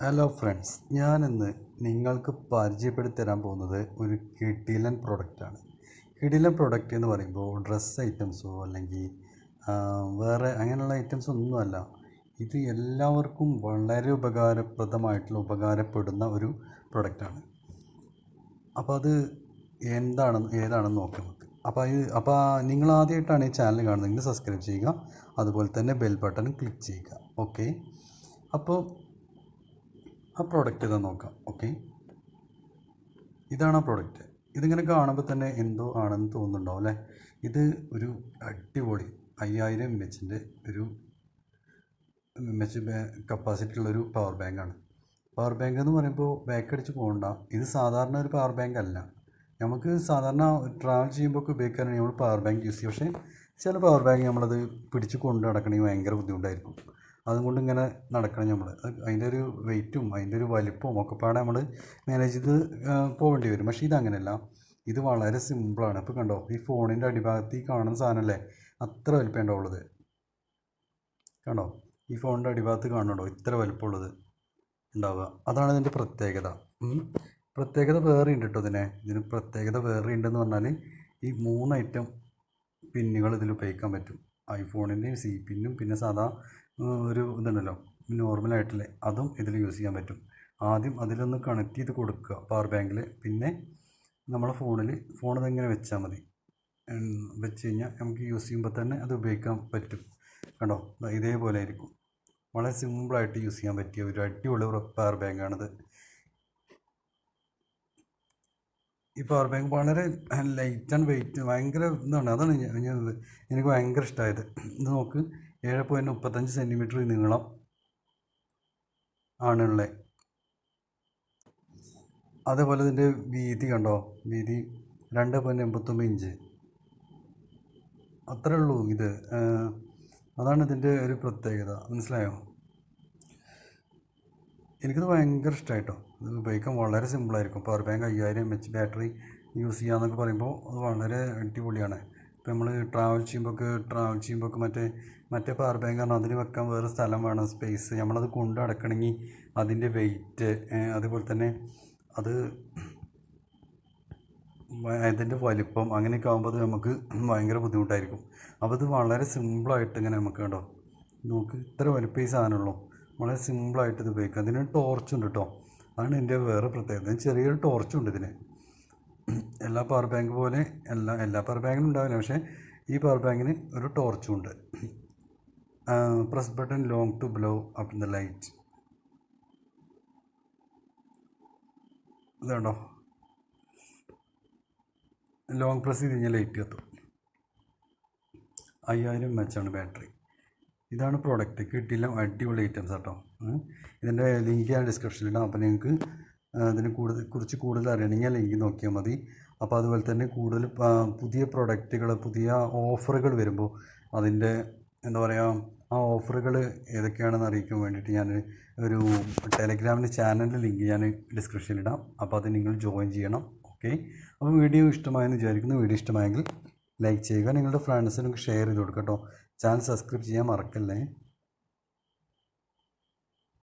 Hello friends ഞാനിന്ന് നിങ്ങൾക്ക് പരിചയപ്പെടുത്തി തരാൻ പോകുന്നത് ഒരു കിടിലൻ പ്രൊഡക്റ്റാണ് കിടിലൻ പ്രൊഡക്റ്റ് എന്ന് പറയുമ്പോൾ ഡ്രസ്സ് ഐറ്റംസോ അല്ലെങ്കിൽ വേറെ അങ്ങനെയുള്ള ഐറ്റംസ് ഒന്നുമല്ല. ഇത് എല്ലാവർക്കും വളരെ ഉപകാരപ്രദമായിട്ടുള്ള ഉപകാരപ്പെടുന്ന ഒരു പ്രൊഡക്റ്റാണ് അപ്പോൾ അത് എന്താണെന്ന് ഏതാണെന്ന് നോക്കാം നമുക്ക് അപ്പോൾ ഇത് അപ്പോൾ നിങ്ങൾ ആദ്യമായിട്ടാണ് ഈ ചാനൽ കാണുന്നതെങ്കിൽ സബ്സ്ക്രൈബ് ചെയ്യുക. അതുപോലെ തന്നെ ബെൽ ബട്ടൺ ക്ലിക്ക് ചെയ്യുക. ഓക്കെ അപ്പോൾ ആ പ്രോഡക്റ്റ് ഇതാ നോക്കാം ഓക്കെ ഇതാണ് ആ പ്രോഡക്റ്റ് ഇതിങ്ങനെ കാണുമ്പോൾ തന്നെ എന്തോ ആണെന്ന് തോന്നുന്നുണ്ടാവും അല്ലേ? ഇത് ഒരു അടിപൊളി അയ്യായിരം എം എച്ചിന്റെ ഒരു എം എച്ച് കപ്പാസിറ്റി ഉള്ളൊരു പവർ ബാങ്കാണ് പവർ ബാങ്ക് എന്ന് പറയുമ്പോൾ ബാക്ക് അടിച്ച് പോകണ്ട. ഇത് സാധാരണ ഒരു പവർ ബാങ്ക് അല്ല. നമുക്ക് സാധാരണ ട്രാവൽ ചെയ്യുമ്പോൾ ഒക്കെ ഉപയോഗിക്കാനാണെങ്കിൽ നമ്മൾ പവർ ബാങ്ക് യൂസ് ചെയ്യും പക്ഷേ ചില പവർ ബാങ്ക് നമ്മളത് പിടിച്ച് കൊണ്ടു നടക്കണമെങ്കിൽ ഭയങ്കര ബുദ്ധിമുട്ടായിരിക്കും. അതുകൊണ്ട് ഇങ്ങനെ നടക്കണം നമ്മൾ അതിന്റെ ഒരു വെയ്റ്റും അതിന്റെ ഒരു വലിപ്പവും ഒക്കെ പാടെ നമ്മൾ മാനേജ് ചെയ്ത് പോകേണ്ടി വരും. പക്ഷേ ഇതങ്ങനെയല്ല ഇത് വളരെ സിമ്പിളാണ് ഇപ്പോൾ കണ്ടോ? ഈ ഫോണിന്റെ അടിഭാഗത്ത് ഈ കാണുന്ന സാധനമല്ലേ അത്ര വലിപ്പം ഉള്ളത്. കണ്ടോ? ഈ ഫോണിന്റെ അടിഭാഗത്ത് കാണുന്നുണ്ടോ? ഇത്ര വലിപ്പമുള്ളത് ഉണ്ടാവുക. അതാണ് ഇതിന്റെ പ്രത്യേകത. പ്രത്യേകത വേറെ ഉണ്ട് കേട്ടോ ഇതിനെ. ഇതിന് പ്രത്യേകത വേറെ ഉണ്ടെന്ന് പറഞ്ഞാൽ ഈ മൂന്ന് ഐറ്റം പിന്നുകൾ ഇതിൽ ഉപയോഗിക്കാൻ പറ്റും. ഐഫോണിന്റെയും സി പിന്നും പിന്നെ സാധാ ഒരു ഇതുണ്ടല്ലോ നോർമലായിട്ടുള്ള അതും ഇതിൽ യൂസ് ചെയ്യാൻ പറ്റും. ആദ്യം അതിലൊന്ന് കണക്ട് ചെയ്ത് കൊടുക്കുക പവർ ബാങ്കിൽ പിന്നെ നമ്മളെ ഫോണിൽ ഫോൺ ഇതെങ്ങനെ വെച്ചാൽ മതി? വെച്ച് കഴിഞ്ഞാൽ നമുക്ക് യൂസ് ചെയ്യുമ്പോൾ തന്നെ അത് ഉപയോഗിക്കാൻ പറ്റും. കണ്ടോ? ഇതേപോലെ ആയിരിക്കും. വളരെ സിമ്പിളായിട്ട് യൂസ് ചെയ്യാൻ പറ്റിയ ഒരു അടിപൊളി പവർ ബാങ്കാണിത്. ഈ പവർ ബാങ്ക് വളരെ ലൈറ്റ് ആൻഡ് വെയിറ്റ് ഭയങ്കര ഇതാണ്. അതാണ് ഞാൻ എനിക്ക് ഭയങ്കര ഇഷ്ടമായത് ഇത് നോക്ക് ഏഴ് പോയിന്റ് മുപ്പത്തഞ്ച് സെന്റിമീറ്റർ നീളം ആണുള്ളത് അതേപോലെ ഇതിന്റെ വീതി കണ്ടോ? വീതി രണ്ട് പോയിന്റ് എൺപത്തൊമ്പത് ഇഞ്ച് അത്രേ ഉള്ളൂ ഇത്. അതാണ് ഇതിന്റെ ഒരു പ്രത്യേകത. മനസ്സിലായോ? എനിക്കത് ഭയങ്കര ഇഷ്ടമായിട്ടോ ഇത് ഉപയോഗിക്കാൻ വളരെ സിമ്പിളായിരിക്കും പവർ ബാങ്ക് അയ്യായിരം എം എച്ച് ബാറ്ററി യൂസ് ചെയ്യാന്നൊക്കെ പറയുമ്പോൾ അത് വളരെ അടിപൊളിയാണ്. ഇപ്പോൾ നമ്മൾ ട്രാവൽ ചെയ്യുമ്പോഴൊക്കെ ട്രാവൽ ചെയ്യുമ്പോഴൊക്കെ മറ്റേ മറ്റേ പവർ ബാങ്ക് പറഞ്ഞാൽ അതിന് വെക്കാൻ വേറെ സ്ഥലം വേണം സ്പേസ് നമ്മളത് കൊണ്ട് നടക്കണമെങ്കിൽ അതിന്റെ വെയിറ്റ് അതുപോലെ തന്നെ അത് അതിന്റെ വലിപ്പം അങ്ങനെയൊക്കെ ആകുമ്പോൾ അത് നമുക്ക് ഭയങ്കര ബുദ്ധിമുട്ടായിരിക്കും. അപ്പോൾ ഇത് വളരെ സിമ്പിളായിട്ട് ഇങ്ങനെ നമുക്ക് കണ്ടോ. നമുക്ക് ഇത്ര വലിപ്പം ഈ സാധനമുള്ളൂ. വളരെ സിമ്പിളായിട്ട് ഇത് ഉപയോഗിക്കാം അതിന് ടോർച്ച് ഉണ്ട് കേട്ടോ അതാണ് എന്റെ വേറെ പ്രത്യേകത. ചെറിയൊരു ടോർച്ചുണ്ട് ഇതിന്. എല്ലാ പവർ ബാങ്ക് പോലെ എല്ലാ എല്ലാ പവർ ബാങ്കിലും ഉണ്ടാവില്ല. പക്ഷേ ഈ പവർ ബാങ്കിന് ഒരു ടോർച്ചും ഉണ്ട്. Press button long to blow up the light ഇതാണ്ടോ ലോങ് പ്രസ് ചെയ്ത് കഴിഞ്ഞാൽ ലൈറ്റ് കത്തും. അയ്യായിരം മെച്ചാണ് ആണ് ബാറ്ററി ഇതാണ് പ്രോഡക്റ്റ് കിട്ടിയില്ല. അടിപൊളി ഐറ്റംസ് കേട്ടോ. ഇതിന്റെ ലിങ്ക് ഞാൻ ഡിസ്ക്രിപ്ഷനിലിടാം അപ്പോൾ നിങ്ങൾക്ക് അതിനെ കൂടുതൽ കുറിച്ച് കൂടുതൽ അറിയണമെങ്കിൽ ലിങ്ക് നോക്കിയാൽ മതി. അപ്പോൾ അതുപോലെ തന്നെ കൂടുതൽ പുതിയ പ്രോഡക്റ്റുകൾ പുതിയ ഓഫറുകൾ വരുമ്പോൾ അതിന്റെ എന്താ പറയുക ആ ഓഫറുകൾ ഏതൊക്കെയാണെന്ന് അറിയിക്കാൻ വേണ്ടിയിട്ട് ഞാൻ ഒരു ടെലഗ്രാമിന്റെ ചാനലിന്റെ ലിങ്ക് ഞാൻ ഡിസ്ക്രിപ്ഷനിലിടാം അപ്പോൾ അത് നിങ്ങൾ ജോയിൻ ചെയ്യണം. ഓക്കെ അപ്പോൾ വീഡിയോ ഇഷ്ടമായെന്ന് വിചാരിക്കുന്നു. വീഡിയോ ഇഷ്ടമായെങ്കിൽ ലൈക്ക് ചെയ്യുക. നിങ്ങളുടെ ഫ്രണ്ട്സിനൊക്കെ ഷെയർ ചെയ്ത് കൊടുക്കുക കേട്ടോ. ചാനൽ സബ്സ്ക്രൈബ് ചെയ്യാൻ മറക്കല്ലേ.